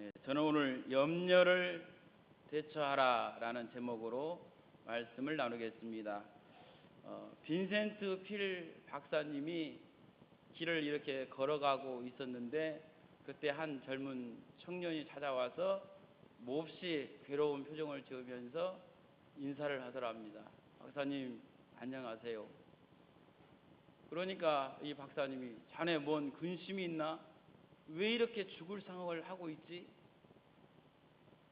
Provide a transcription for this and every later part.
예, 저는 오늘 염려를 대처하라라는 제목으로 말씀을 나누겠습니다. 어, 빈센트 필 박사님이 길을 이렇게 걸어가고 있었는데 그때 한 젊은 청년이 찾아와서 몹시 괴로운 표정을 지으면서 인사를 하더랍니다. 박사님 안녕하세요. 그러니까 이 박사님이 자네 뭔 근심이 있나? 왜 이렇게 죽을 상황을 하고 있지?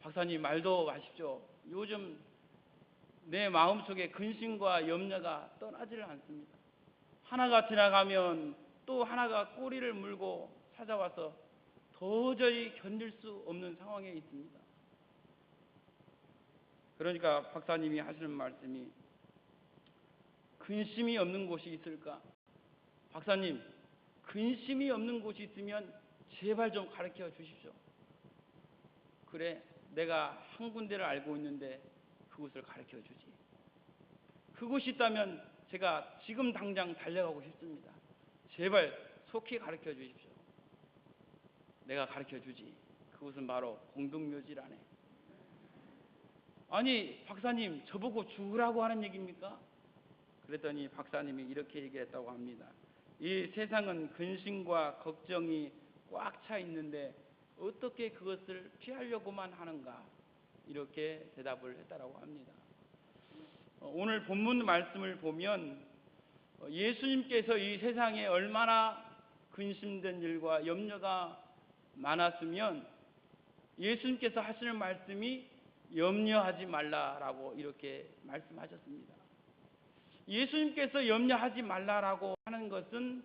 박사님 말도 마십시오. 요즘 내 마음속에 근심과 염려가 떠나지를 않습니다. 하나가 지나가면 또 하나가 꼬리를 물고 찾아와서 도저히 견딜 수 없는 상황에 있습니다. 그러니까 박사님이 하시는 말씀이 근심이 없는 곳이 있을까? 박사님, 근심이 없는 곳이 있으면 제발 좀 가르쳐 주십시오. 그래, 내가 한 군데를 알고 있는데 그곳을 가르쳐 주지. 그곳이 있다면 제가 지금 당장 달려가고 싶습니다. 제발 속히 가르쳐 주십시오. 내가 가르쳐 주지. 그곳은 바로 공동묘지라네. 아니, 박사님, 저보고 죽으라고 하는 얘기입니까? 그랬더니 박사님이 이렇게 얘기했다고 합니다. 이 세상은 근심과 걱정이 꽉 차 있는데 어떻게 그것을 피하려고만 하는가? 이렇게 대답을 했다라고 합니다. 어, 오늘 본문 말씀을 보면 어, 예수님께서 이 세상에 얼마나 근심된 일과 염려가 많았으면 예수님께서 하시는 말씀이 염려하지 말라라고 이렇게 말씀하셨습니다. 예수님께서 염려하지 말라라고 하는 것은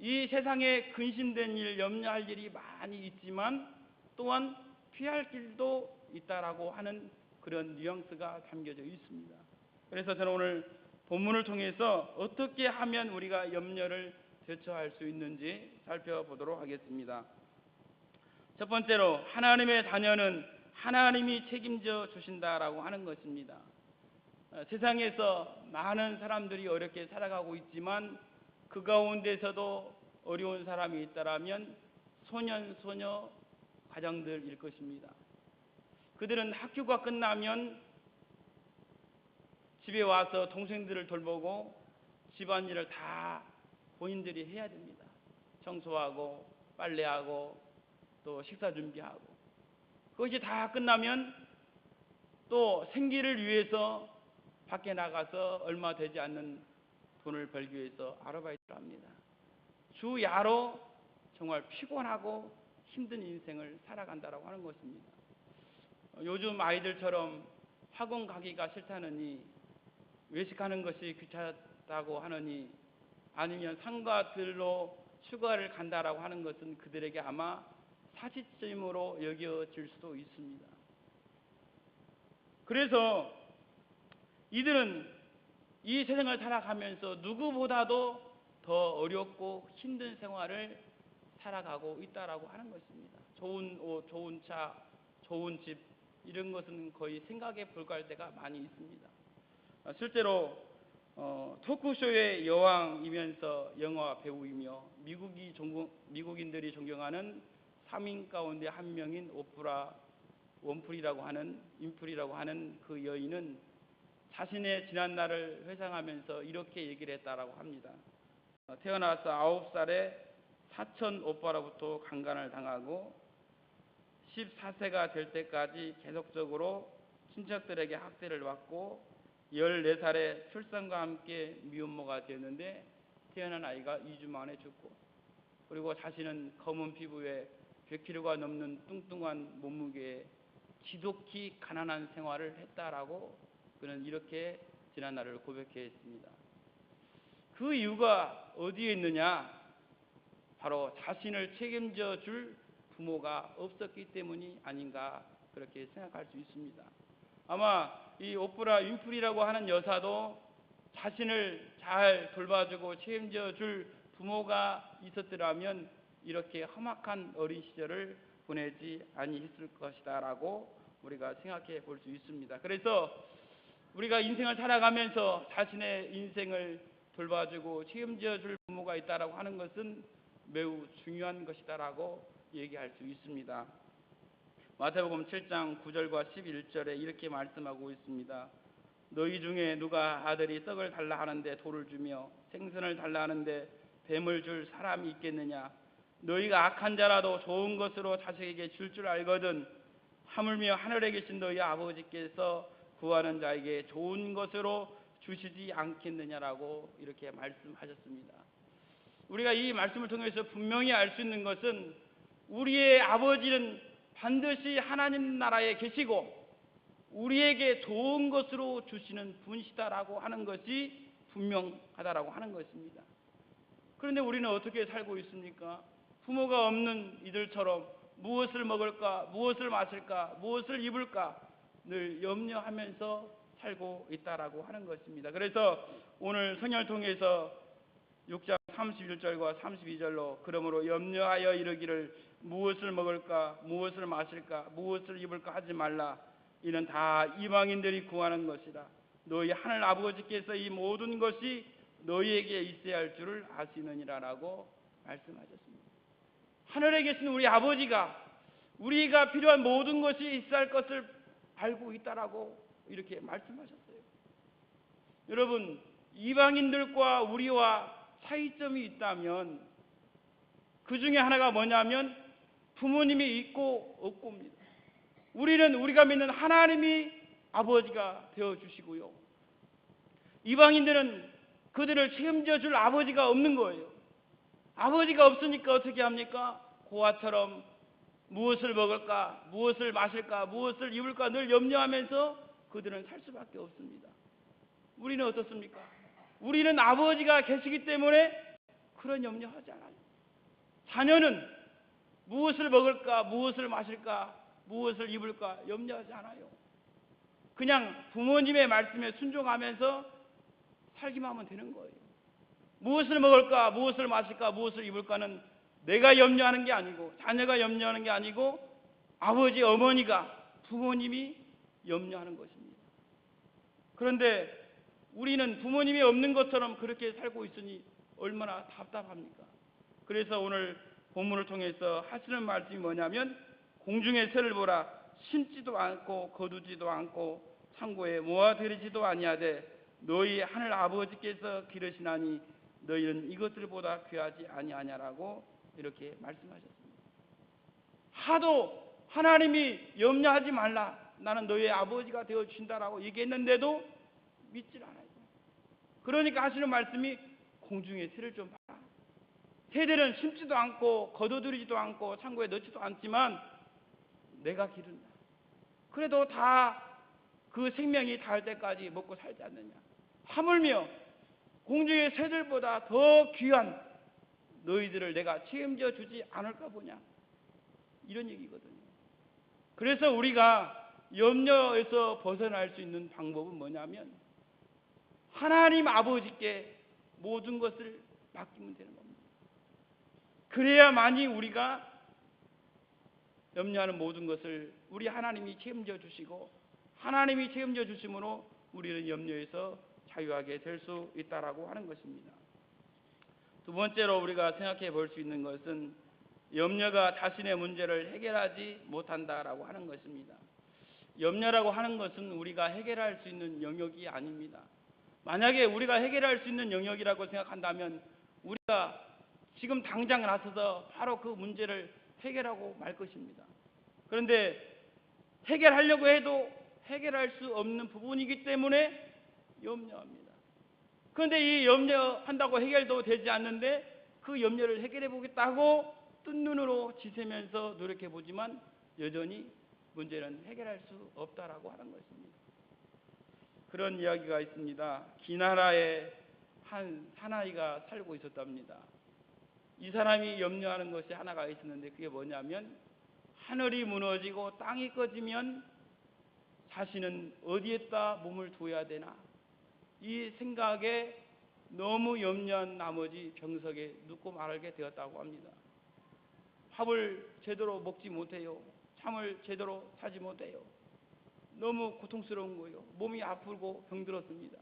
이 세상에 근심된 일, 염려할 일이 많이 있지만 또한 피할 길도 있다라고 하는 그런 뉘앙스가 담겨져 있습니다. 그래서 저는 오늘 본문을 통해서 어떻게 하면 우리가 염려를 대처할 수 있는지 살펴보도록 하겠습니다. 첫 번째로 하나님의 자녀는 하나님이 책임져 주신다라고 하는 것입니다. 어, 세상에서 많은 사람들이 어렵게 살아가고 있지만 그 가운데서도 어려운 사람이 있다라면 소년 소녀 가정들일 것입니다. 그들은 학교가 끝나면 집에 와서 동생들을 돌보고 집안일을 다 본인들이 해야 됩니다. 청소하고 빨래하고 또 식사 준비하고 그것이 다 끝나면 또 생기를 위해서 밖에 나가서 얼마 되지 않는 돈을 벌기 위해서 아르바이트를 합니다. 주 야로 정말 피곤하고 힘든 인생을 살아간다라고 하는 것입니다. 요즘 아이들처럼 학원 가기가 싫다느니 외식하는 것이 귀찮다고 하느니 아니면 상가들로 휴가를 간다라고 하는 것은 그들에게 아마 사치심으로 여겨질 수도 있습니다. 그래서 이들은 이 세상을 살아가면서 누구보다도 더 어렵고 힘든 생활을 살아가고 있다라고 하는 것입니다. 좋은 옷, 좋은 차, 좋은 집 이런 것은 거의 생각에 불과할 때가 많이 있습니다. 아, 실제로 어, 토크쇼의 여왕이면서 영화 배우이며 미국이 존경, 미국인들이 존경하는 3인 가운데 한 명인 오프라 원풀이라고 하는 인풀이라고 하는 그 여인은 자신의 지난 날을 회상하면서 이렇게 얘기를 했다라고 합니다. 어, 태어나서 아홉 살에 사천 오빠로부터 강간을 당하고 14세가 될 때까지 계속적으로 친척들에게 학대를 받고 14살에 출산과 함께 미혼모가 되었는데 태어난 아이가 2주 만에 죽고 그리고 자신은 검은 피부에 100kg가 넘는 뚱뚱한 몸무게에 지독히 가난한 생활을 했다라고 그는 이렇게 지난 날을 고백했습니다. 그 이유가 어디에 있느냐? 바로 자신을 책임져 줄 부모가 없었기 때문이 아닌가 그렇게 생각할 수 있습니다. 아마 이 오프라 윈프리라고 하는 여사도 자신을 잘 돌봐주고 책임져 줄 부모가 있었더라면 이렇게 험악한 어린 시절을 보내지 아니했을 것이다라고 우리가 생각해 볼 수 있습니다. 그래서 우리가 인생을 살아가면서 자신의 인생을 돌봐주고 책임져 줄 부모가 있다라고 하는 것은 매우 중요한 것이다라고 얘기할 수 있습니다. 마태복음 7장 9절과 11절에 이렇게 말씀하고 있습니다. 너희 중에 누가 아들이 떡을 달라 하는데 돌을 주며 생선을 달라 하는데 뱀을 줄 사람이 있겠느냐 너희가 악한 자라도 좋은 것으로 자식에게 줄줄 알거든 하물며 하늘에 계신 너희 아버지께서 구하는 자에게 좋은 것으로 주시지 않겠느냐라고 이렇게 말씀하셨습니다. 우리가 이 말씀을 통해서 분명히 알 수 있는 것은 우리의 아버지는 반드시 하나님 나라에 계시고 우리에게 좋은 것으로 주시는 분이시다라고 하는 것이 분명하다라고 하는 것입니다. 그런데 우리는 어떻게 살고 있습니까? 부모가 없는 이들처럼 무엇을 먹을까, 무엇을 마실까, 무엇을 입을까 늘 염려하면서 살고 있다라고 하는 것입니다. 그래서 오늘 성경을 통해서 6장 31절과 32절로 그러므로 염려하여 이르기를 무엇을 먹을까 무엇을 마실까 무엇을 입을까 하지 말라 이는 다 이방인들이 구하는 것이라 너희 하늘 아버지께서 이 모든 것이 너희에게 있어야 할 줄을 아시느니라라고 말씀하셨습니다. 하늘에 계신 우리 아버지가 우리가 필요한 모든 것이 있어야 할 것을 알고 있다라고 이렇게 말씀하셨어요. 여러분 이방인들과 우리와 차이점이 있다면 그 중에 하나가 뭐냐면 부모님이 있고 없고입니다. 우리는 우리가 믿는 하나님이 아버지가 되어 주시고요. 이방인들은 그들을 책임져 줄 아버지가 없는 거예요. 아버지가 없으니까 어떻게 합니까? 고아처럼 무엇을 먹을까, 무엇을 마실까, 무엇을 입을까 늘 염려하면서 그들은 살 수밖에 없습니다. 우리는 어떻습니까? 우리는 아버지가 계시기 때문에 그런 염려하지 않아요. 자녀는 무엇을 먹을까, 무엇을 마실까, 무엇을 입을까 염려하지 않아요. 그냥 부모님의 말씀에 순종하면서 살기만 하면 되는 거예요. 무엇을 먹을까, 무엇을 마실까, 무엇을 입을까는 내가 염려하는 게 아니고 자녀가 염려하는 게 아니고 아버지, 어머니가 부모님이 염려하는 것입니다. 그런데 우리는 부모님이 없는 것처럼 그렇게 살고 있으니 얼마나 답답합니까? 그래서 오늘 본문을 통해서 하시는 말씀이 뭐냐면 공중의 새를 보라 심지도 않고 거두지도 않고 창고에 모아들이지도 아니하되 너희 하늘 아버지께서 기르시나니 너희는 이것들보다 귀하지 아니하냐라고 이렇게 말씀하셨습니다. 하도 하나님이 염려하지 말라 나는 너희 아버지가 되어 주신다라고 얘기했는데도 믿질 않아요. 그러니까 하시는 말씀이 공중의 새를 좀 봐라. 새들은 심지도 않고 거둬들이지도 않고 창고에 넣지도 않지만 내가 기른다. 그래도 다 그 생명이 닿을 때까지 먹고 살지 않느냐. 하물며 공중의 새들보다 더 귀한 너희들을 내가 책임져 주지 않을까 보냐. 이런 얘기거든요. 그래서 우리가 염려에서 벗어날 수 있는 방법은 뭐냐면 하나님 아버지께 모든 것을 맡기면 되는 겁니다. 그래야만이 우리가 염려하는 모든 것을 우리 하나님이 책임져 주시고 하나님이 책임져 주심으로 우리는 염려에서 자유하게 될 수 있다라고 하는 것입니다. 두 번째로 우리가 생각해 볼 수 있는 것은 염려가 자신의 문제를 해결하지 못한다라고 하는 것입니다. 염려라고 하는 것은 우리가 해결할 수 있는 영역이 아닙니다. 만약에 우리가 해결할 수 있는 영역이라고 생각한다면 우리가 지금 당장 나서서 바로 그 문제를 해결하고 말 것입니다. 그런데 해결하려고 해도 해결할 수 없는 부분이기 때문에 염려합니다. 그런데 이 염려한다고 해결도 되지 않는데 그 염려를 해결해 보겠다고 뜬 눈으로 지새면서 노력해 보지만 여전히 문제는 해결할 수 없다라고 하는 것입니다. 그런 이야기가 있습니다. 기나라에 한 사나이가 살고 있었답니다. 이 사람이 염려하는 것이 하나가 있었는데 그게 뭐냐면 하늘이 무너지고 땅이 꺼지면 자신은 어디에다 몸을 둬야 되나 이 생각에 너무 염려한 나머지 병석에 눕고 말게 되었다고 합니다. 밥을 제대로 먹지 못해요. 잠을 제대로 자지 못해요. 너무 고통스러운 거예요. 몸이 아프고 병들었습니다.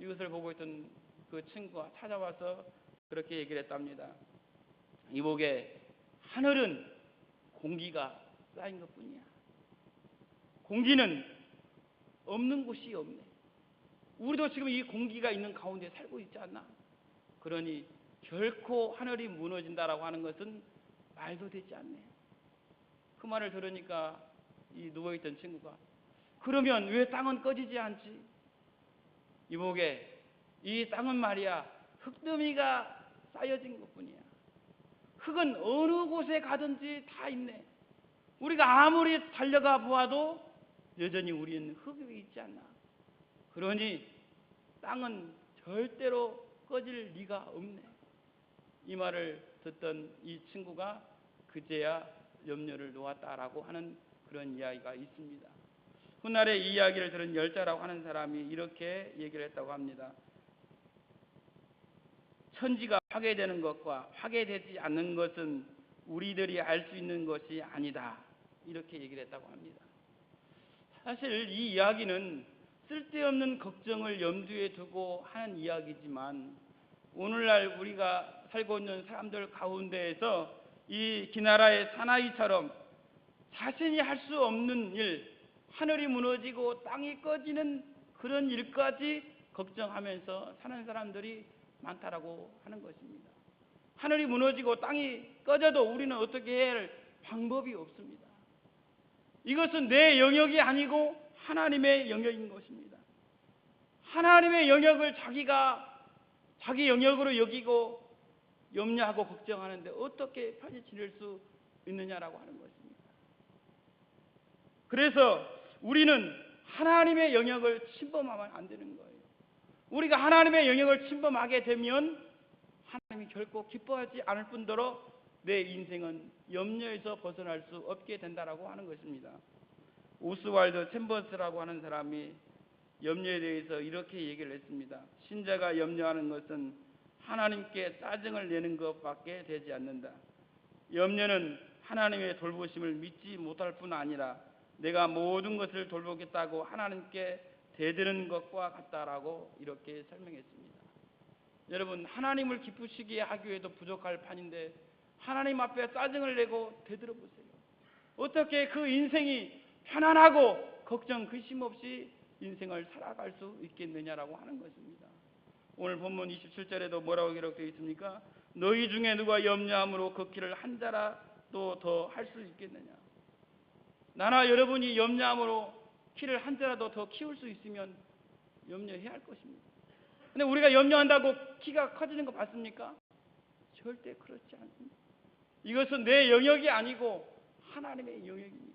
이것을 보고 있던 그 친구가 찾아와서 그렇게 얘기를 했답니다. 이복에 하늘은 공기가 쌓인 것 뿐이야. 공기는 없는 곳이 없네. 우리도 지금 이 공기가 있는 가운데 살고 있지 않나? 그러니 결코 하늘이 무너진다라고 하는 것은 말도 되지 않네. 그 말을 들으니까 이 누워있던 친구가 그러면 왜 땅은 꺼지지 않지? 이목에 이 땅은 말이야 흙더미가 쌓여진 것뿐이야. 흙은 어느 곳에 가든지 다 있네. 우리가 아무리 달려가 보아도 여전히 우리는 흙이 있지 않나. 그러니 땅은 절대로 꺼질 리가 없네. 이 말을 듣던 이 친구가 그제야 염려를 놓았다라고 하는 그런 이야기가 있습니다. 훗날에 이 이야기를 들은 열자라고 하는 사람이 이렇게 얘기를 했다고 합니다. 천지가 파괴되는 것과 파괴되지 않는 것은 우리들이 알 수 있는 것이 아니다. 이렇게 얘기를 했다고 합니다. 사실 이 이야기는 쓸데없는 걱정을 염두에 두고 하는 이야기지만 오늘날 우리가 살고 있는 사람들 가운데에서 이 기나라의 사나이처럼 자신이 할 수 없는 일, 하늘이 무너지고 땅이 꺼지는 그런 일까지 걱정하면서 사는 사람들이 많다라고 하는 것입니다. 하늘이 무너지고 땅이 꺼져도 우리는 어떻게 할 방법이 없습니다. 이것은 내 영역이 아니고 하나님의 영역인 것입니다. 하나님의 영역을 자기가 자기 영역으로 여기고 염려하고 걱정하는데 어떻게 편히 지낼 수 있느냐라고 하는 것입니다. 그래서 우리는 하나님의 영역을 침범하면 안 되는 거예요. 우리가 하나님의 영역을 침범하게 되면 하나님이 결코 기뻐하지 않을 뿐더러 내 인생은 염려에서 벗어날 수 없게 된다라고 하는 것입니다. 오스왈드 챔버스라고 하는 사람이 염려에 대해서 이렇게 얘기를 했습니다. 신자가 염려하는 것은 하나님께 짜증을 내는 것밖에 되지 않는다. 염려는 하나님의 돌보심을 믿지 못할 뿐 아니라 내가 모든 것을 돌보겠다고 하나님께 대드는 것과 같다라고 이렇게 설명했습니다. 여러분 하나님을 기쁘시게 하기 위해도 부족할 판인데 하나님 앞에 짜증을 내고 되들어 보세요. 어떻게 그 인생이 편안하고 걱정 근심 없이 인생을 살아갈 수 있겠느냐라고 하는 것입니다. 오늘 본문 27절에도 뭐라고 기록되어 있습니까? 너희 중에 누가 염려함으로 그 길을 한 자라도 더 할 수 있겠느냐? 나나 여러분이 염려함으로 키를 한 자라도 더 키울 수 있으면 염려해야 할 것입니다. 근데 우리가 염려한다고 키가 커지는 거 봤습니까? 절대 그렇지 않습니다. 이것은 내 영역이 아니고 하나님의 영역입니다.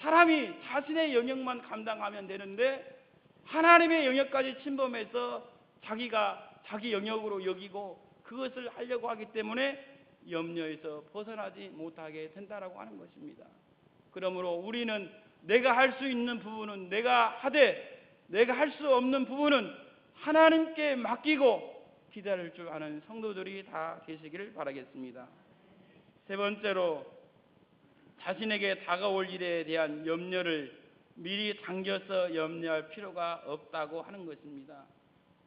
사람이 자신의 영역만 감당하면 되는데 하나님의 영역까지 침범해서 자기가 자기 영역으로 여기고 그것을 하려고 하기 때문에 염려에서 벗어나지 못하게 된다라고 하는 것입니다. 그러므로 우리는 내가 할 수 있는 부분은 내가 하되 내가 할 수 없는 부분은 하나님께 맡기고 기다릴 줄 아는 성도들이 다 계시기를 바라겠습니다. 세 번째로 자신에게 다가올 일에 대한 염려를 미리 당겨서 염려할 필요가 없다고 하는 것입니다.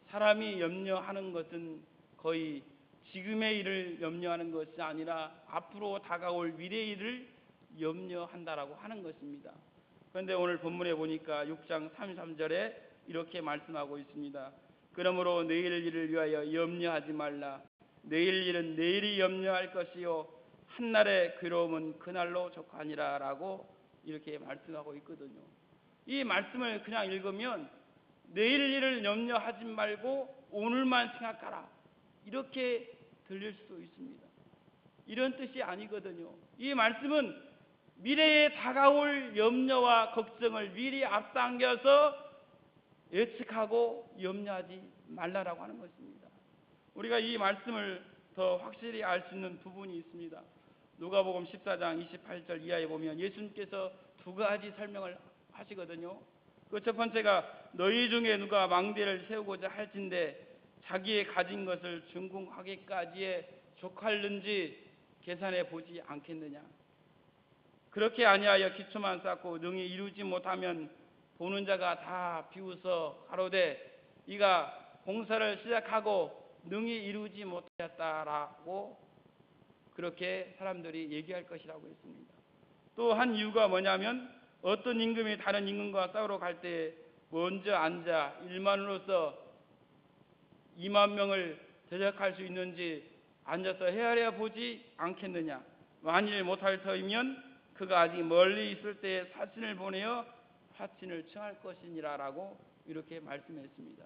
사람이 염려하는 것은 거의 지금의 일을 염려하는 것이 아니라 앞으로 다가올 미래의 일을 염려한다라고 하는 것입니다. 그런데 오늘 본문에 보니까 6장 33절에 이렇게 말씀하고 있습니다. 그러므로 내일 일을 위하여 염려하지 말라. 내일 일은 내일이 염려할 것이요 한날의 괴로움은 그날로 족하니라라고 이렇게 말씀하고 있거든요. 이 말씀을 그냥 읽으면 내일 일을 염려하지 말고 오늘만 생각하라. 이렇게 들릴 수도 있습니다. 이런 뜻이 아니거든요. 이 말씀은 미래에 다가올 염려와 걱정을 미리 앞당겨서 예측하고 염려하지 말라라고 하는 것입니다. 우리가 이 말씀을 더 확실히 알 수 있는 부분이 있습니다. 누가복음 14장 28절 이하에 보면 예수님께서 두 가지 설명을 하시거든요. 그 첫 번째가 너희 중에 누가 망대를 세우고자 할진데 자기의 가진 것을 준공하기까지에 족할는지 계산해 보지 않겠느냐. 그렇게 아니하여 기초만 쌓고 능히 이루지 못하면 보는 자가 다 비웃어 가로되 이가 공사를 시작하고 능히 이루지 못하였다라고 그렇게 사람들이 얘기할 것이라고 했습니다. 또 한 이유가 뭐냐면 어떤 임금이 다른 임금과 싸우러 갈 때 먼저 앉아 일만으로서 2만 명을 대적할 수 있는지 앉아서 헤아려 보지 않겠느냐. 만일 못할 터이면 그가 아직 멀리 있을 때 사신을 보내어 화친을 청할 것이니라라고 이렇게 말씀했습니다.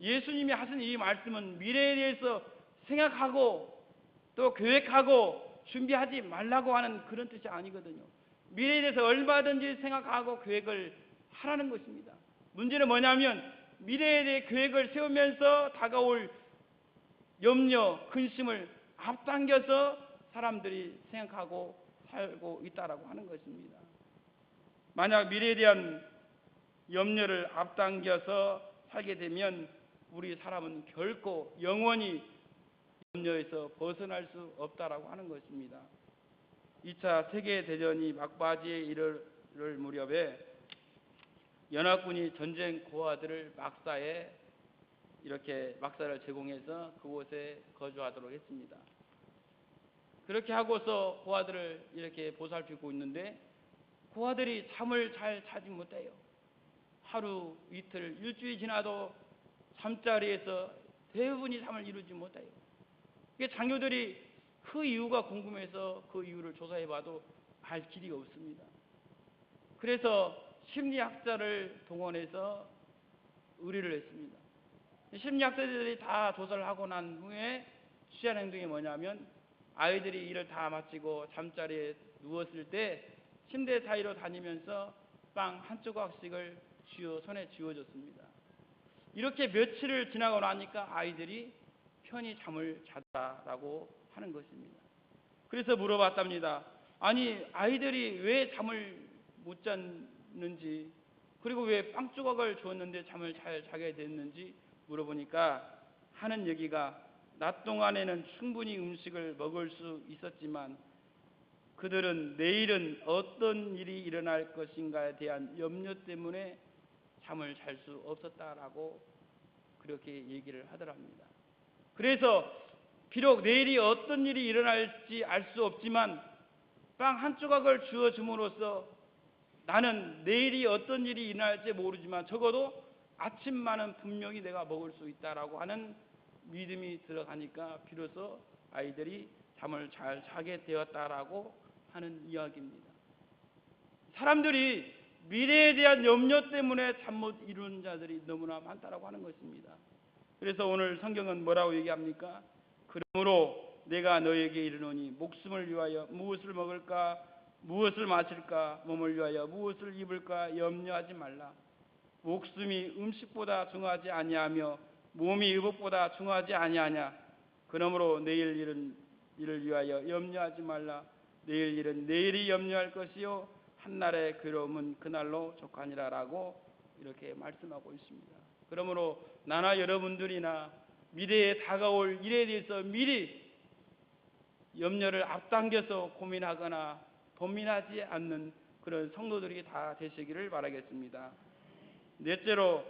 예수님이 하신 이 말씀은 미래에 대해서 생각하고 또 계획하고 준비하지 말라고 하는 그런 뜻이 아니거든요. 미래에 대해서 얼마든지 생각하고 계획을 하라는 것입니다. 문제는 뭐냐면 미래에 대해 계획을 세우면서 다가올 염려, 근심을 앞당겨서 사람들이 생각하고 살고 있다라고 하는 것입니다. 만약 미래에 대한 염려를 앞당겨서 살게 되면 우리 사람은 결코 영원히 염려에서 벗어날 수 없다라고 하는 것입니다. 2차 세계 대전이 막바지에 이를 무렵에 연합군이 전쟁 고아들을 막사에 이렇게 막사를 제공해서 그곳에 거주하도록 했습니다. 그렇게 하고서 고아들을 이렇게 보살피고 있는데 고아들이 잠을 잘 자지 못해요. 하루, 이틀, 일주일 지나도 잠자리에서 대부분이 잠을 이루지 못해요. 이게 장교들이 그 이유가 궁금해서 그 이유를 조사해봐도 알 길이 없습니다. 그래서 심리학자를 동원해서 의뢰를 했습니다. 심리학자들이 다 조사를 하고 난 후에 취한 행동이 뭐냐면 아이들이 일을 다 마치고 잠자리에 누웠을 때 침대 사이로 다니면서 빵 한 조각씩을 쥐어 손에 쥐어줬습니다. 이렇게 며칠을 지나고 나니까 아이들이 편히 잠을 잤다라고 하는 것입니다. 그래서 물어봤답니다. 아니 아이들이 왜 잠을 못 잤는지 그리고 왜 빵 조각을 주었는데 잠을 잘 자게 됐는지 물어보니까 하는 얘기가 낮 동안에는 충분히 음식을 먹을 수 있었지만 그들은 내일은 어떤 일이 일어날 것인가에 대한 염려 때문에 잠을 잘 수 없었다라고 그렇게 얘기를 하더랍니다. 그래서 비록 내일이 어떤 일이 일어날지 알 수 없지만 빵 한 조각을 주어 줌으로써 나는 내일이 어떤 일이 일어날지 모르지만 적어도 아침만은 분명히 내가 먹을 수 있다라고 하는 믿음이 들어가니까 비로소 아이들이 잠을 잘 자게 되었다라고 하는 이야기입니다. 사람들이 미래에 대한 염려 때문에 잠 못 이루는 자들이 너무나 많다라고 하는 것입니다. 그래서 오늘 성경은 뭐라고 얘기합니까? 그러므로 내가 너에게 이르노니 목숨을 위하여 무엇을 먹을까 무엇을 마실까 몸을 위하여 무엇을 입을까 염려하지 말라. 목숨이 음식보다 중하지 아니하며 몸이 의복보다 중하지 아니하냐. 그러므로 내일 일은 이를 위하여 염려하지 말라. 내일 일은 내일이 염려할 것이요 한날의 괴로움은 그날로 족하니라라고 이렇게 말씀하고 있습니다. 그러므로 나나 여러분들이나 미래에 다가올 일에 대해서 미리 염려를 앞당겨서 고민하거나 고민하지 않는 그런 성도들이 다 되시기를 바라겠습니다. 넷째로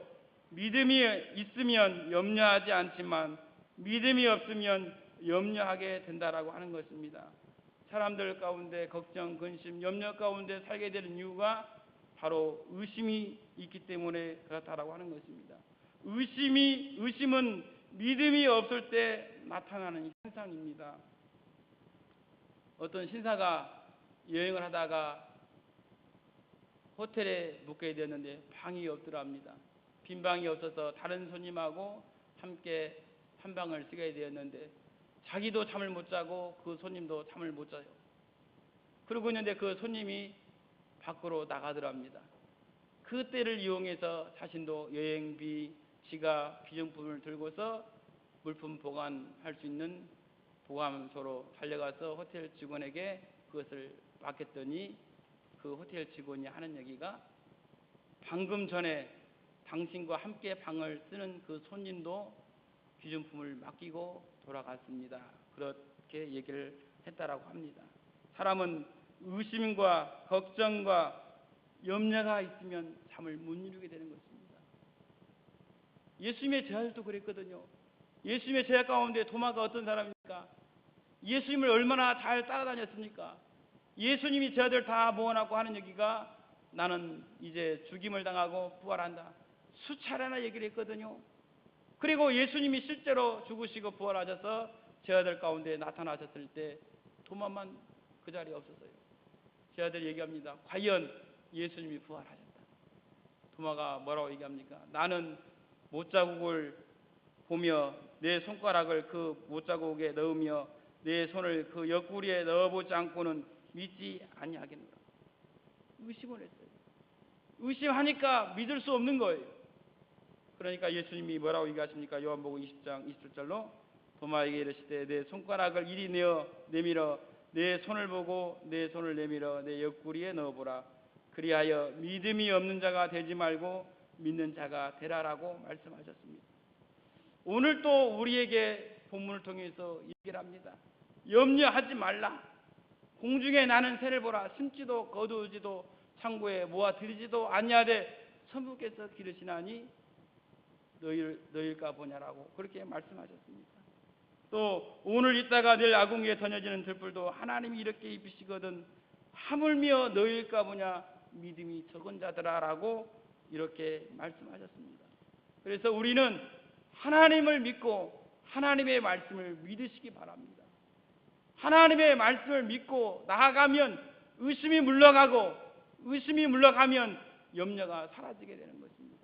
믿음이 있으면 염려하지 않지만 믿음이 없으면 염려하게 된다라고 하는 것입니다. 사람들 가운데 걱정, 근심, 염려 가운데 살게 되는 이유가 바로 의심이 있기 때문에 그렇다라고 하는 것입니다. 의심이 의심은 믿음이 없을 때 나타나는 현상입니다. 어떤 신사가 여행을 하다가 호텔에 묵게 되었는데 방이 없더랍니다. 빈 방이 없어서 다른 손님하고 함께 한 방을 쓰게 되었는데 자기도 잠을 못 자고 그 손님도 잠을 못 자요. 그러고 있는데 그 손님이 밖으로 나가더랍니다. 그 때를 이용해서 자신도 여행비, 지갑, 기증품을 들고서 물품 보관할 수 있는 보관소로 달려가서 호텔 직원에게 그것을 맡겼더니 그 호텔 직원이 하는 얘기가 방금 전에 당신과 함께 방을 쓰는 그 손님도 귀중품을 맡기고 돌아갔습니다. 그렇게 얘기를 했다라고 합니다. 사람은 의심과 걱정과 염려가 있으면 잠을 못 이루게 되는 것입니다. 예수님의 제자들도 그랬거든요. 예수님의 제자 가운데 도마가 어떤 사람입니까? 예수님을 얼마나 잘 따라다녔습니까? 예수님이 저들 다 모아놓고 하는 얘기가 나는 이제 죽임을 당하고 부활한다. 수차례나 얘기를 했거든요. 그리고 예수님이 실제로 죽으시고 부활하셔서 제 아들 가운데 나타나셨을 때 도마만 그 자리에 없었어요. 제 아들 얘기합니다. 과연 예수님이 부활하셨다. 도마가 뭐라고 얘기합니까? 나는 못자국을 보며 내 손가락을 그 못자국에 넣으며 내 손을 그 옆구리에 넣어보지 않고는 믿지 아니하겠노라. 의심을 했어요. 의심하니까 믿을 수 없는 거예요. 그러니까 예수님이 뭐라고 얘기하십니까? 요한복음 20장 27절로 도마에게 이르시되 내 손가락을 이리 내어 내밀어 내 손을 보고 내 손을 내밀어 내 옆구리에 넣어보라. 그리하여 믿음이 없는 자가 되지 말고 믿는 자가 되라라고 말씀하셨습니다. 오늘 또 우리에게 본문을 통해서 얘기를 합니다. 염려하지 말라. 공중에 나는 새를 보라. 심지도 거두지도 창고에 모아 들이지도 아니하되 선부께서 기르시나니 너희 너일까 보냐라고 그렇게 말씀하셨습니다. 또 오늘 있다가 내일 아궁이에 던져지는 들불도 하나님이 이렇게 입히시거든 하물며 너일까 보냐 믿음이 적은 자들아라고 이렇게 말씀하셨습니다. 그래서 우리는 하나님을 믿고 하나님의 말씀을 믿으시기 바랍니다. 하나님의 말씀을 믿고 나아가면 의심이 물러가고 의심이 물러가면 염려가 사라지게 되는 것입니다.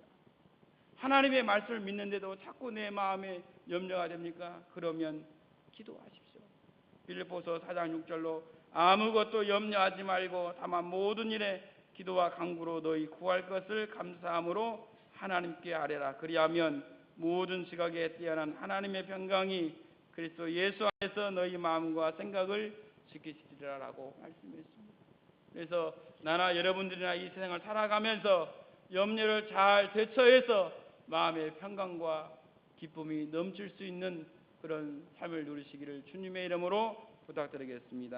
하나님의 말씀을 믿는데도 자꾸 내 마음에 염려가 됩니까? 그러면 기도하십시오. 빌립보서 4장 6절로 아무것도 염려하지 말고 다만 모든 일에 기도와 간구로 너희 구할 것을 감사함으로 하나님께 아뢰라. 그리하면 모든 시각에 뛰어난 하나님의 평강이 그리스도 예수 안에서 너희 마음과 생각을 지키시리라라고 말씀했습니다. 그래서 나나 여러분들이나 이 세상을 살아가면서 염려를 잘 대처해서 마음의 평강과 기쁨이 넘칠 수 있는 그런 삶을 누리시기를 주님의 이름으로 부탁드리겠습니다.